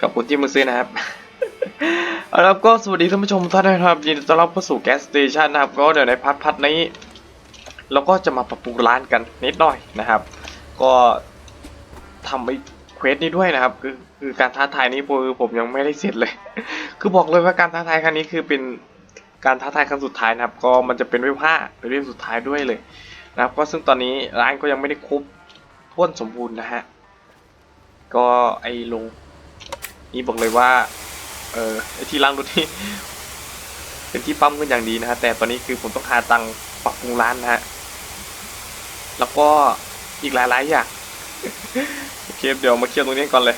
กับปุ่นที่มึงซื้อนะครับเอาละคก็สวัสดีท่านผู้ชมท่านนะครับยินดีต้อนรับเข้าสู่แก๊สสเตชันนะครับก็เดี๋ยวในพัทพัทนี้ เราก็จะมาปรับปรุงร้านกันนิดหน่อยนะครับ ก็ทำไอ้เควสนี้ด้วยนะครับ คือคือการท้าทายนี้คืผมยังไม่ได้เสร็จเลย คือบอกเลยว่าการท้าทายครั้งนี้คือเป็นการท้าทายครั้งสุดท้ายนะครับ ก็มันจะเป็นเว็บห้าเป็นเว็สุดท้ายด้วยเลยนะครับ ก็ซึ่งตอนนี้ร้านก็ยังไม่ได้ครบท้วนสมบูรณ์นะฮะ ก็ไอ้ลงนี่บอกเลยว่า เออไอที่ล้างรถที่เป็นที่ปั๊มกันอย่างดีนะฮะแต่ตอนนี้คือผมต้องหาตังค์ปรับปรุงร้านนะฮะแล้วก็อีกหลายๆอย่างโอเคเดี๋ยวมาเคลียร์ตรงนี้ก่อนเลย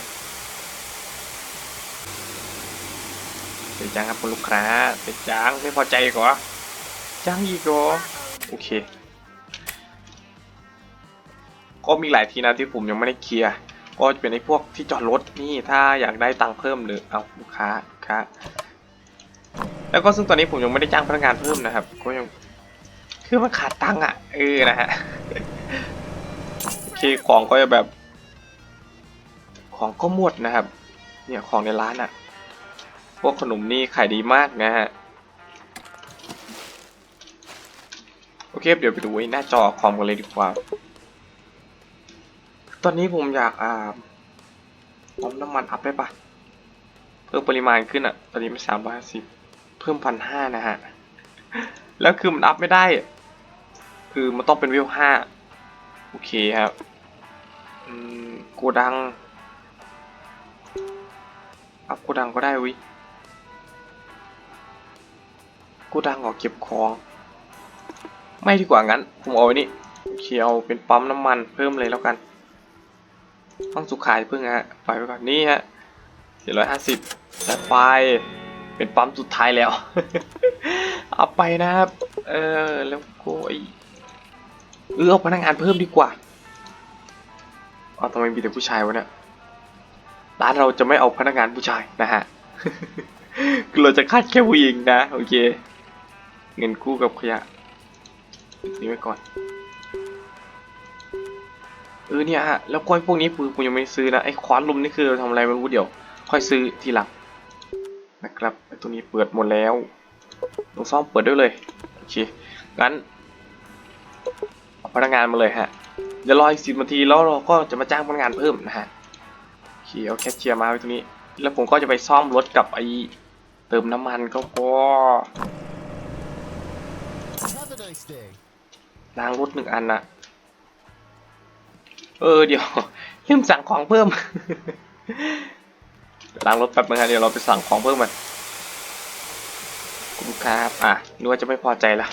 เสียจังครับคุณลูกค้าเสียจังไม่พอใจก่อจังอีกเหรอโอเค ก็มีหลายทีนะที่ผมยังไม่ได้เคลียร์ ก็จะเป็นไอ้พวกที่จอดรถนี่ถ้าอยากได้ตังค์เพิ่มหรือเอาลูกค้าลูกค้า แล้วก็ซึ่งตอนนี้ผมยังไม่ได้จ้างพนักงานเพิ่มนะครับ ก็ยังคือมันขาดตังค์อะเออนะฮะโอเคของก็จะแบบ ของก็หมดนะครับ เนี่ยของในร้านอะ พวกขนมนี่ขายดีมากนะฮะโอเค เดี๋ยวไปดูหน้าจอคอมกันเลยดีกว่า ตอนนี้ผมอยากอ่าปั๊มน้ำมันอัพได้ปะเพิ่มปริมาณขึ้นอะ ตอนนี้มันสามร้อยสิบเพิ่มพันห้านะฮะ แล้วคือมันอัพไม่ได้ คือมันต้องเป็นวิวห้าโอเคครับอืมโกดัง อัพโกดังก็ได้วิโกดังออกเก็บของ ไม่ดีกว่างั้น ผมเอาไว้นี่โอเคเอาเป็นปั๊มน้ำมันเพิ่มเลยแล้วกัน ต้องสุขายเพิ่งฮะไปไปก่อนนี่ฮะเจ็ดร้อยห้าสิบจัดไปเป็นปั๊มสุดท้ายแล้ว เอาไปนะครับ เออ แล้วก็ไอเออเอาพนักงานเพิ่มดีกว่าเอาทำไมมีแต่ผู้ชายวะเนี่ย ร้านเราจะไม่เอาพนักงานผู้ชายนะฮะเราจะคัดแค่ผู้หญิงนะ โอเค เงินกู้กับขยะ นี่ไว้ก่อน เออเนี่ยฮะแล้วก้อยพวกนี้คือผมยังไม่ซื้อนะไอ้ควานลุมนี่คือทำอะไรไม่รู้เดี๋ยว ค่อยซื้อทีหลังนะครับไอ้ตัวนี้เปิดหมดแล้วลงซ่อมเปิดด้วยเลยโอเคงั้นเอาพนักงานมาเลยฮะเดี๋ยวรออีกสิบนาทีแล้วเราก็จะมาจ้างพนักงานเพิ่มนะฮะโอเคเอาแคชเชียร์มาไว้ตรงนี้ แล้วผมก็จะไปซ่อมรถกับไอ้เติมน้ำมันก็พอ Have a nice day. ล้างรถหนึ่งอันนะ เออเดี๋ยวลืมสั่งของเพิ่มล้างรถแป๊บนึงฮะเดี๋ยวเราไปสั่งของเพิ่มมันคุณลูกค้าอะนึกว่าจะไม่พอใจละ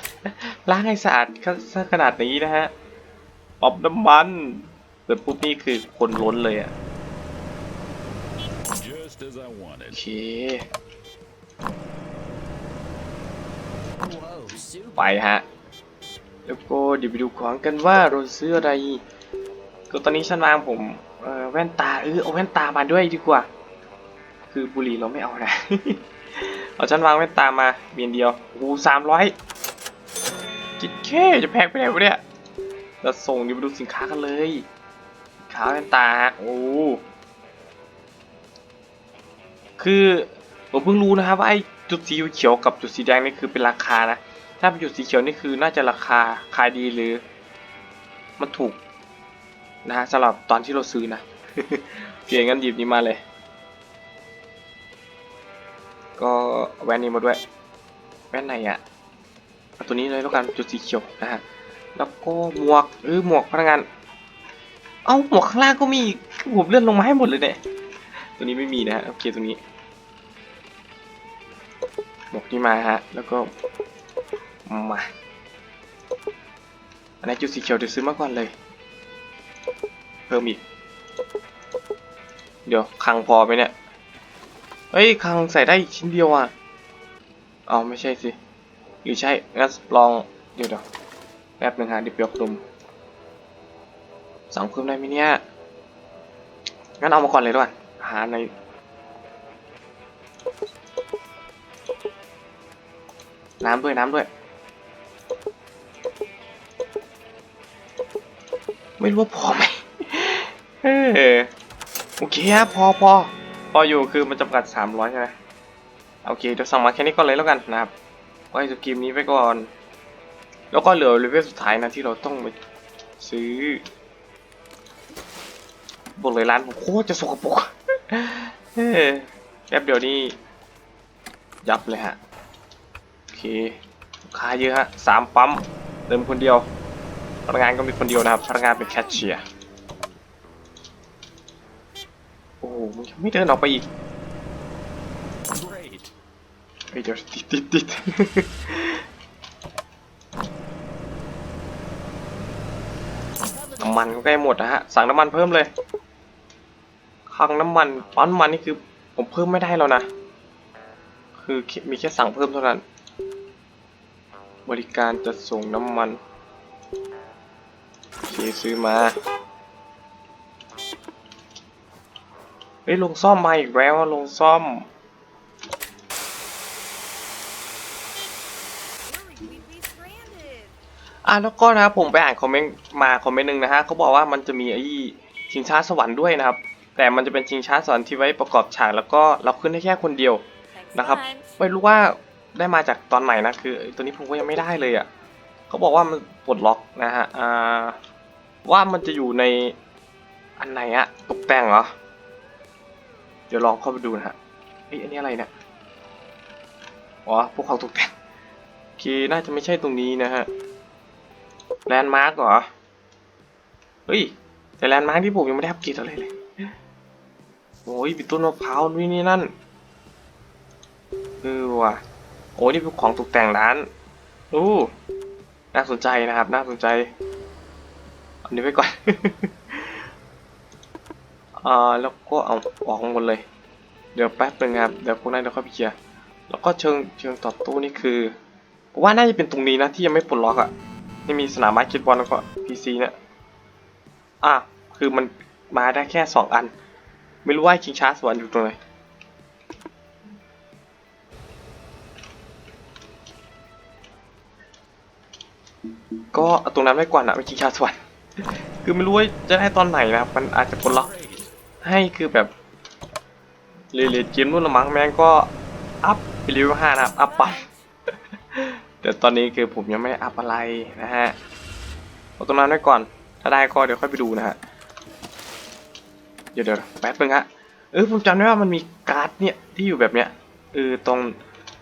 ล้างให้สะอาดซะขนาดนี้นะฮะปอบน้ำมันเปิดปุ๊บนี่คือคนล้นเลยอะ Just as I โอ wanted. เค Whoa, super. ไปฮะ แล้วก็เดี๋ยวไปดูของกันว่าเราซื้ออะไร ก็ตอนนี้ชั้นวางผมเออแว่นตาเออเอาแว่นตามาด้วยดีกว่า คือบุหรี่เราไม่เอานะเอาชั้นวางแว่นตามาเบียนเดียวโอ้สามร้อยจิตแค่จะแพงไปไหนวะเนี่ยเราส่งเดี๋ยวไปดูสินค้ากันเลยสินค้าแว่นตาโอ้คือผมเพิ่งรู้นะครับว่าไอ้จุดสีเขียวกับจุดสีแดงนี่คือเป็นราคานะ ถ้าเป็นจุดสีเขียวนี่คือน่าจะราคาขายดีหรือ มันถูก นะฮะสำหรับตอนที่เราซื้อนะเพียงงั้นหยิบนี้มาเลย ก็แว่นนี้มาด้วย แว่นไหนอะเอาตัวนี้เลยแล้วกันจุดสีเขียวนะฮะแล้วก็หมวกเออหมวกพนักงาน เอ้าหมวกข้างล่างก็มีผมเลื่อนลงมาให้หมดเลยเนี่ยตัวนี้ไม่มีนะฮะโอเคตรงนี้หมวกนี้มาฮะแล้วก็มาอันนี้จุดสีเขียวเดี๋ยวซื้อมาก่อนเลย พิ่มอีก เดี๋ยวคังพอไหมเนี่ย เฮ้ยคังใส่ได้อีกชิ้นเดียวอะเอาไม่ใช่สิหรือใช่งั้นลอง เดี๋ยวเดี๋ยวแป๊บหนึ่งฮะดี๋ยวเปียกลมสั่งเพิ่มได้ไหมเนี่ย งั้นเอามาก่อนเลยด้วยหาในน้ำด้วยน้ำด้วย ไม่รู้ว่าพอไหม เออโอเคฮะพอพอพออยู่คือมันจำกัด 300 ใช่ไหมโอเคเดี๋ยวสั่งมาแค่นี้ก่อนเลยแล้วกันนะครับไว้สกิมนี้ไปก่อน แล้วก็เหลือเลเวลสุดท้ายนะที่เราต้องไปซื้อบอกเลยร้านผมโคตรจะสกปรกแป๊บเดียวนี่ยับเลยฮะ โอเคลูกค้าเยอะฮะสามปั๊มเติมคนเดียวพนักงานก็มีคนเดียวนะครับพนักงานเป็นแคชเชียร์ โอ้โหมึงยังไม่เดินออกไปอีก Great. เฮ้ยเดี๋ยวติดติดติด น้ำมันก็ใกล้หมดนะฮะ สั่งน้ำมันเพิ่มเลยคลังน้ำมันปั๊มน้ำมันนี่คือ ผมเพิ่มไม่ได้แล้วนะ คือมีแค่สั่งเพิ่มเท่านั้น บริการจัดส่งน้ำมันโอเคซื้อมา เฮ้ยลงซ่อมมาอีกแล้วลงซ่อม อะแล้วก็นะครับผมไปอ่านคอมเมนต์มาคอมเมนต์หนึ่งนะฮะเขาบอกว่ามันจะมีไอ้ชิงช้าสวรรค์ด้วยนะครับ แต่มันจะเป็นชิงช้าสวรรค์ที่ไว้ประกอบฉากแล้วก็เราขึ้นได้แค่คนเดียวนะครับ ไม่รู้ว่าได้มาจากตอนไหนนะคือตัวนี้ผมก็ยังไม่ได้เลยอะเขาบอกว่ามันปลดล็อกนะฮะอ่าว่ามันจะอยู่ในอันไหนอะตกแต่งเหรอ เดี๋ยวลองเข้าไปดูนะฮะเอ้ยอันนี้อะไรเนี่ยอ๋อพวกของตกแต่งโอเคน่าจะไม่ใช่ตรงนี้นะฮะแลนด์มาร์กเหรอเฮ้ยแต่แลนด์มาร์กที่ผมยังไม่ได้อัปเกรดอะไรเลยโอ้ยเป็นต้นมะพร้าวนี่นี่นั่นเออว่ะโอ้นี่เป็นของตกแต่งร้านอู้น่าสนใจนะครับ น่าสนใจ เอันนี้ไปก่อน อ่าแล้วก็เอาออกหมดเลย เดี๋ยวแป๊บนึงครับเดี๋ยวพวกนั้นเดี๋ยวค่อยไปเคลียร์แล้วก็เชิงเชิงต่อบโต้นี่คือผมว่าน่าจะเป็นตรงนี้นะที่ยังไม่ปลดล็อกอะนี่มีสนามบาสเกตบอลแล้วก็พีซีเนี่ยอะคือมันมาได้แค่สองอัน ไม่รู้ว่าชิงช้าสวรรค์อยู่ตรงไหนก็เอาตรงนั้นไว้ก่อนนะไม่ชิงช้าสวรรค์คือไม่รู้ว่าจะได้ตอนไหนนะครับมันอาจจะปลดล็อก ให้คือแบบเรเลเกมนู่นละมั้งแม่งก็อัพไปเรียวห้านะครับอัพไปแต่ตอนนี้คือผมยังไม่อัพอะไรนะฮะเอาตรงนั้นไว้ก่อน ถ้าได้ก็เดี๋ยวค่อยไปดูนะฮะ เดี๋ยวเดี๋ยวแป๊บนึงฮะ เออผมจำได้ว่ามันมีการ์ดเนี่ยที่อยู่แบบเนี้ยเออตรง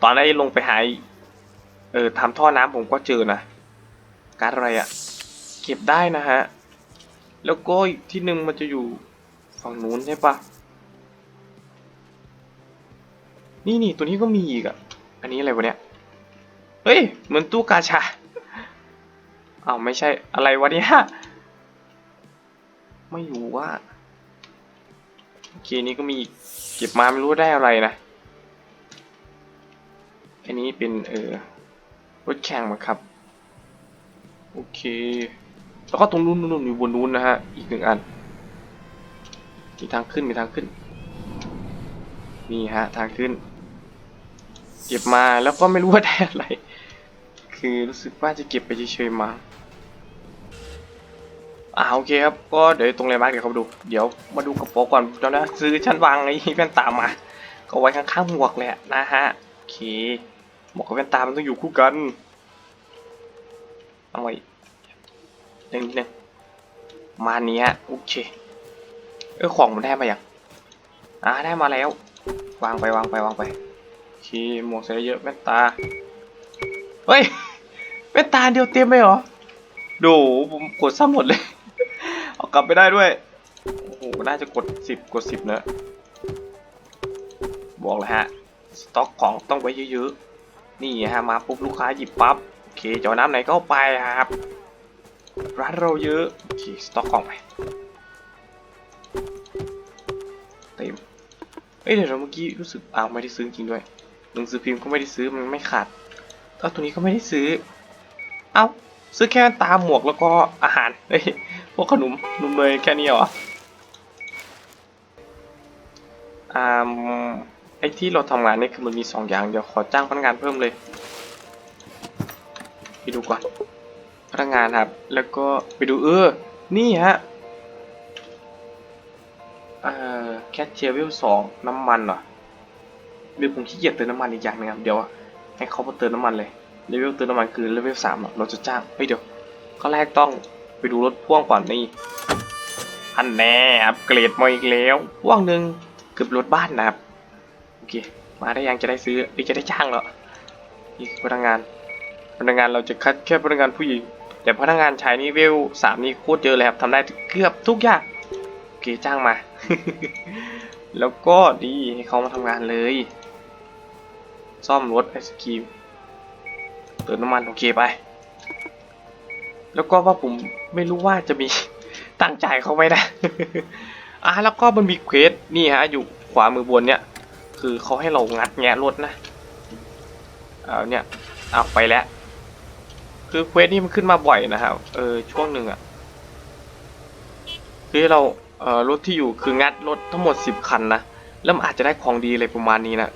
ตอนได้ลงไปหาไอ้เออทำท่อน้ำผมก็เจอนะการ์ดอะไรอะเก็บได้นะฮะ แล้วก็อีกที่หนึ่งมันจะอยู่ ฝั่งนู้นใช่ปะนี่นี่ตัวนี้ก็มีอีกอะอันนี้อะไรวะเนี่ย เฮ้ย เหมือนตู้กาชาอ้าวไม่ใช่อะไรวะเนี่ย ไม่รู้ว่าโอเคนี้ก็มีอีกเก็บมาไม่รู้ว่าได้อะไรนะ อันนี้เป็นเออรถแข่งมาครับ โอเค แล้วก็ตรงนู้นนู้นอยู่บนนู้นนะฮะ อีกหนึ่งอัน มีทางขึ้นมีทางขึ้น นี่ฮะ ทางขึ้น เก็บมาแล้วก็ไม่รู้ว่าได้อะไร คือรู้สึกว่าจะเก็บไปเฉยๆมาอ่าโอเคครับ ก็เดี๋ยวตรงเลนมาร์กเดี๋ยวเขามาดู เดี๋ยวมาดูกระโปรงก่อนตอนนี้ซื้อชั้นวางไอ้แว่นตามา ก็ไว้ข้างๆหมวกเละนะฮะ โอเค หมวกกับแว่นตามันต้องอยู่คู่กัน เอาไว้หนึ่งหนึ่งมาเนี้ยโอเค เออของมันได้มาอย่างอ่าได้มาแล้ว วางไปวางไปวางไปโอเคหมวกใส่ได้เยอะแว่นตา เฮ้ยแว่นตาเดียวเต็มเลยเหรอ ดูผมกดซ้ำหมดเลย เอากลับไปได้ด้วย โอ้โห น่าจะกดสิบกดสิบเนอะบอกเลยฮะ สต็อกของต้องไว้เยอะๆ นี่ฮะมาปุ๊บลูกค้าหยิบปั๊บ โอเคจะเอาน้ำไหนก็ไปครับ ร้านเราเยอะ โอเค สต็อกของไป เต็มเอ้ยเดี๋ยวเราเมื่อกี้รู้สึกอ้าวไม่ได้ซื้อจริงด้วยหนังสือพิมพ์ก็ไม่ได้ซื้อมันไม่ขาดก็ตัวนี้ก็ไม่ได้ซื้อ เอ้าซื้อแค่ตาหมวกแล้วก็อาหารเฮ้ยพวกขนมนมเนยแค่นี้เหรออ่าไอ้ที่เราทำงานนี่คือมันมีสองอย่างเดี๋ยวขอจ้างพนักงานเพิ่มเลยไปดูก่อนพนักงานครับ แล้วก็ไปดูเออ นี่ฮะ เอ่อแคทเชียร์วิลสองน้ำมันเหรอเดี๋ยวผมขี้เกียจเติมน้ำมันอีกอย่างหนึงครับเดี๋ยวให้เขามาเติมน้ำมันเลยเลเวลเติมน้ำมันคือเลเวลสามเราจะจ้างเฮ้ยเดี๋ยวข้อแรกต้องไปดูรถพ่วงก่อนนี่อันแน่อัปเกรดมาอีกแล้วพ่วงหนึ่งเกือบรถบ้านนะครับโอเคมาได้ยังจะได้ซื้อหรือจะได้จ้างแล้วนี่คือพนักงานพนักงานเราจะคัดแค่พนักงานผู้หญิงแต่พนักงานชายนี่เวลสามนี่โคตรเยอะเลยครับทำได้เกือบทุกอย่าง เคจ้างมา แล้วก็ดีให้เขามาทำงานเลย ซ่อมรถไอศครีมเติมน้ำมันโอเคไป แล้วก็ว่าผมไม่รู้ว่าจะมีตั้งใจเขาไหมนะอะแล้วก็มันมีเควสนี่ฮะอยู่ขวามือบนเนี่ยคือเขาให้เรางัดแงะรถนะเอาเนี่ยเอาไปแล้ว คือเควสนี่มันขึ้นมาบ่อยนะครับ เออช่วงหนึ่งอะคือเรา เอ่อรถที่อยู่คืองัดรถทั้งหมดสิบคันนะแล้วมันอาจจะได้ของดีอะไรประมาณนี้นะ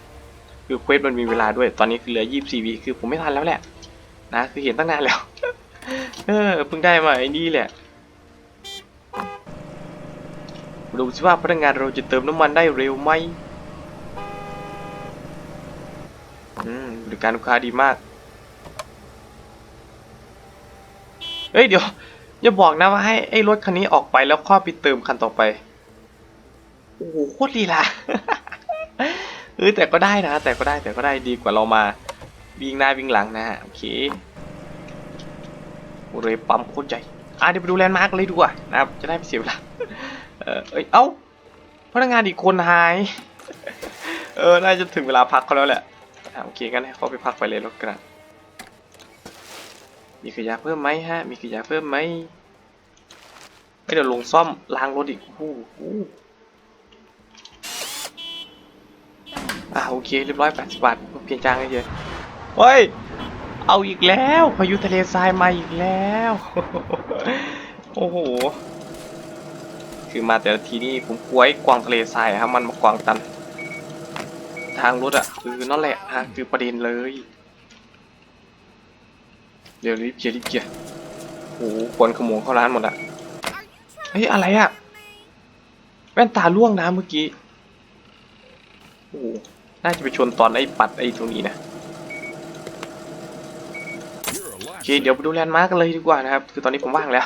คือเควสมันมีเวลาด้วยตอนนี้คือเหลือยี่สิบสี่วิคือผมไม่ทันแล้วแหละ นะคือเห็นตั้งนานแล้ว เออเพิ่งได้มาไอ้นี่แหละดูสิว่าพนักงานเราจะเติมน้ำมันได้เร็วไหมอืมบริการลูกค้าดีมาก เฮ้ยเดี๋ยว อย่าบอกนะว่าให้ไอ้รถคันนี้ออกไปแล้วข้อไปเติมคันต่อไป โอ้โหโคตรลีลาเออแต่ก็ได้นะ แต่ก็ได้แต่ก็ได้ดีกว่าเรามาวิ่งหน้าวิ่งหลังนะฮะโอเคโอ้เลยปั๊มโคตรใหญ่อะเดี๋ยวไปดูแลนด์มาร์กเลยดีกว่านะครับจะได้ไม่เสียเวลาเออเอ้ยเอ้าพนักงานอีกคนหาย เออ น่าจะถึงเวลาพักเขาแล้วแหละอะโอเคงั้นให้เขาไปพักไปเลยแล้วกัน มีขยะเพิ่มไหมฮะ มีขยะเพิ่มไหมไม่เดี๋ยวลงซ่อมล้างรถอีกโอ้โหอ่าโอเคเรียบร้อย80บบาทเพียงจ้างเฉยๆเฮ้ย เอาอีกแล้วพายุทะเลทรายมาอีกแล้ว โอ้โห คือมาแต่ละทีนี่ผมกลัวไอ้กวางทะเลทรายอะครับมันมากวางตัน ทางรถอะคือนั่นแหละฮะคือประเด็นเลย เดี๋ยวรีบเคลียร์รีบเคลียร์โอ้โหควนขโมงเข้าร้านหมดอะเฮ้ยอะไรอะแว่นตาล่วงนะเมื่อกี้โอ้น่าจะไปชนตอนไอ้ปัดไอ้ตรงนี้นะโอเคเดี๋ยวไปดูแลนด์มาร์กกันเลยดีกว่านะครับ คือตอนนี้ผมว่างแล้ว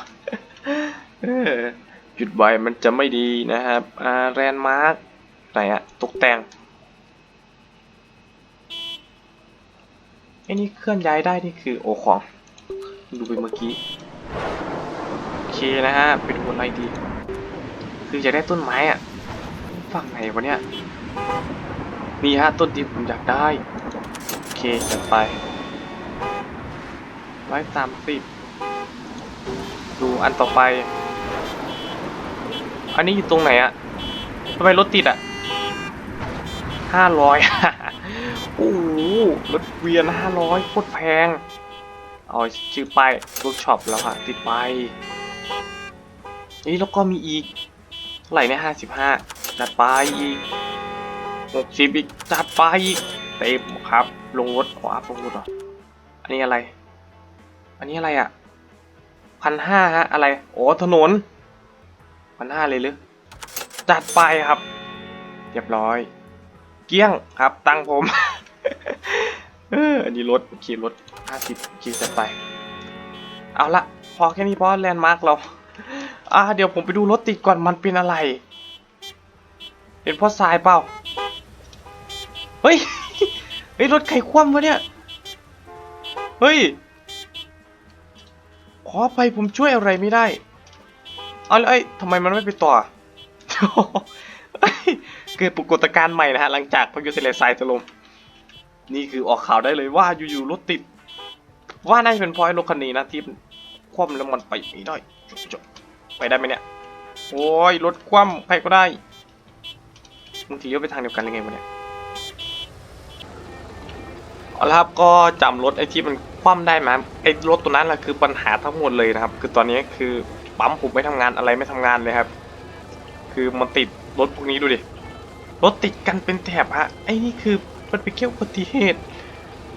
หยุดบ่อยมันจะไม่ดีนะครับอ่าแลนด์มาร์กไหนอะตกแต่งไอ้นี่เคลื่อนย้ายได้นี่คือโอของ ดูไปเมื่อกี้ โอเคนะฮะไปดูอะไรดี คืออยากได้ต้นไม้อะฝั่งไหนวะเนี่ย นี่ฮะต้นที่ผมอยากได้ โอเคจัดไปร้อยสามสิบดูอันต่อไป อันนี้อยู่ตรงไหนอะทำไมรถติดอะห้าร้อยโอ้รถเวียนห้าร้อยโคตรแพง เอาชื่อป้ายเวิร์กช็อปแล้วค่ะติดไปนี่แล้วก็มีอีกเท่าไหร่เนี่ยห้าสิบห้าจัดไปอีกหกสิบอีกจัดไปอีกเต็มครับ ลงรถอ๋ออัพลงรถเหรออันนี้อะไร อันนี้อะไรอะพันห้าฮะอะไรโอ้ถนนพันห้าเลยหรือจัดไปครับเรียบร้อย เกี้ยงครับ ตังผมเอออันนี้รถขี่รถ ห้าสิบขี่จัดไป เอาละพอแค่นี้เพราะแลนด์มาร์กเรา อ่าเดี๋ยวผมไปดูรถติดก่อนมันเป็นอะไรเป็นเพราะทรายเปล่า เฮ้ย เฮ้ย รถไขคว่ำวะเนี่ย เฮ้ย ขอไปผมช่วยอะไรไม่ได้ เอาแล้วเอ้ทำไมมันไม่ไปต่อ เกิดปรากฏการณ์ใหม่นะฮะ หลังจากพายุทะเลทรายถล่มนี่คือออกข่าวได้เลยว่าอยู่ๆรถติด ว่าน่าจะเป็นพราะไอ้รถคันนี้นะที่คว่ำแล้วมันไปไม่ได้จบๆไปได้ไหมเนี่ย โอ้ยรถคว่ำใครก็ได้บางทีก็ไปทางเดียวกันเลยไงวะเนี่ยเอาละครับก็จำรถไอ้ที่มันคว่ำได้ไหมไอ้รถตัวนั้นแหละคือปัญหาทั้งหมดเลยนะครับ คือตอนนี้คือปั๊มผมไม่ทำงานอะไรไม่ทำงานเลยครับ คือมันติดรถพวกนี้ดูดิรถติดกันเป็นแถบฮะไอ้นี่คือมันเป็นแค่อุบัติเหตุ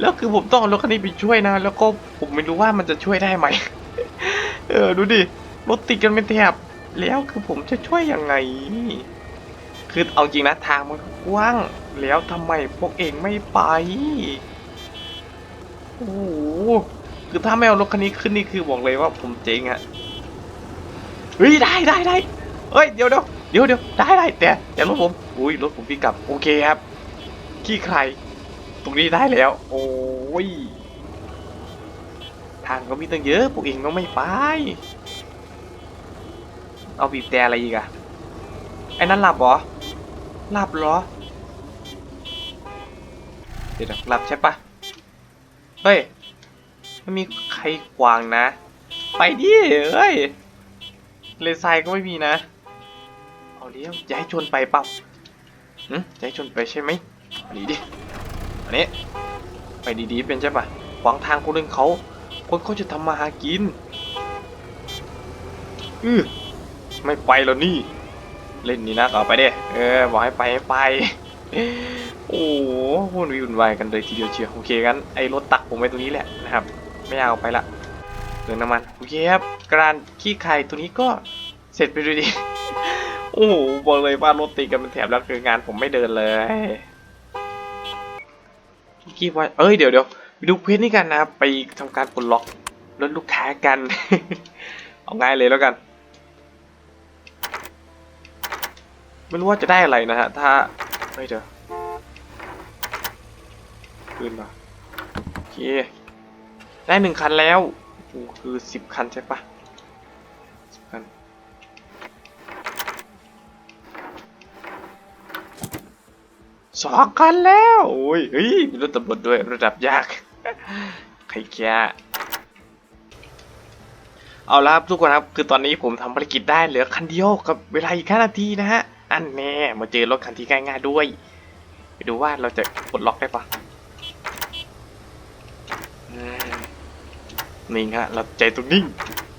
แล้วคือผมต้องเอารถคันนี้ไปช่วยนะ แล้วก็ผมไม่รู้ว่ามันจะช่วยได้ไหม เออดูดิรถติดกันเป็นแถบแล้วคือผมจะช่วยยังไง คือเอาจริงนะทางมันกว้าง แล้วทำไมพวกเองไม่ไป โอ้โหคือถ้าไม่เอารถคันนี้ขึ้นนี่คือบอกเลยว่าผมเจ๊งอะเฮ้ยได้ได้ได้เฮ้ยเดี๋ยวเดี๋ยวเดี๋ยวเดี๋ยวได้ได้แต่แต่รถผม อุ้ยรถผมพี่กลับ โอเคครับ ขี้ใคร ตรงนี้ได้แล้ว โอ้ย ทางก็มีตั้งเยอะพวกเองก็ไม่ไป เอาบีบแต่อะไรอีกอะไอ้นั่นหลับเหรอ หลับเหรอ เดี๋ยวนะหลับใช่ปะเฮ้ยไม่มีใครขวางนะ ไปดิเฮ้ย เลนไซด์ก็ไม่มีนะ เอาเลี้ยวจะให้ชวนไปเปล่าหืมจะให้ชวนไปใช่ไหมอันนี้ดิ อันนี้ ไปดีๆเป็นใช่ปะขวางทางคนอื่นเขา คนเขาจะทำมาหากินอือไม่ไปแล้วนี่ เล่นนี่นะต่อไปเด้เออบอกให้ไปให้ไป โอ้โหวุ่นวายวุ่นวายกันเลยทีเดียวเชียวโอเคกันไอ้รถตักผมไว้ตรงนี้แหละนะครับ ไม่เอาไปละเติมน้ำมันโอเคครับการขี้ไข่ตัวนี้ก็เสร็จไปด้วยดีโอ้โหบอกเลยว่ารถติดกันเป็นแถบแล้วคืองานผมไม่เดินเลย ขี้ว่าเอ้ยเดี๋ยวเดี๋ยวไปดูเพจนี่กันนะครับ ไปทำการปลดล็อกรถลูกค้ากัน เอาง่ายเลยแล้วกัน ไม่รู้ว่าจะได้อะไรนะฮะ ถ้าเฮ้ยเดี๋ยวคืนมาโอเค ได้หนึ่งคันแล้วโอ้คือสิบคันใช่ปะ สองคันแล้วโอ้ยเฮ้ยมีรถตำรวจด้วยระดับยากใครแค่เอาละครับทุกคนครับคือตอนนี้ผมทำภารกิจได้เหลือคันเดียวกับเวลาอีกแค่นาทีนะฮะอันแน่มาเจอรถคันที่ง่ายๆด้วย ไปดูว่าเราจะปลดล็อกได้ปะนิ่งฮะเราใจตรงนิ่ง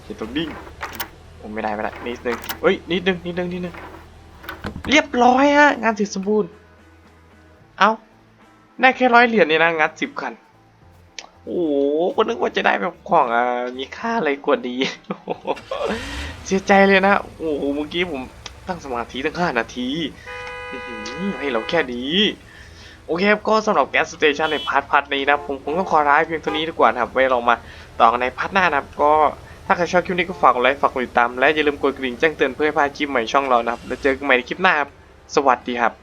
ใจตรงนิ่งผมไม่ได้ไม่ได้นิดนึงเฮ้ยนิดนึงนิดนึงนิดนึงเรียบร้อยฮะงานเสร็จสมบูรณ์ เอา้า ได้แค่ร้อยเหรียญนี่นะงัดสิบคัน โอ้โหก็นึกว่าจะได้แบบของอะมีค่าอะไรกว่าดีเสียใจเลยนะ โอ้โห เมื่อกี้ผมตั้งสมาธิตั้งห้านาทีให้เราแค่ดี โอเคครับ ก็สำหรับแก๊สสเตชันในพาร์ทพาร์ทนี้นะ ผมผมต้องขอร้ายเพียงเท่านี้ดีกว่านะครับ ไว้เรามาต่อกันในพาร์ทหน้านะครับ ก็ถ้าใครชอบคลิปนี้ก็ฝากกดไลค์ฝากกดติดตาม และอย่าลืมกดกระดิ่งแจ้งเตือนเพื่อให้พลาดคลิปใหม่ช่องเรานะครับ แล้วเจอกันใหม่ในคลิปหน้าครับ สวัสดีครับ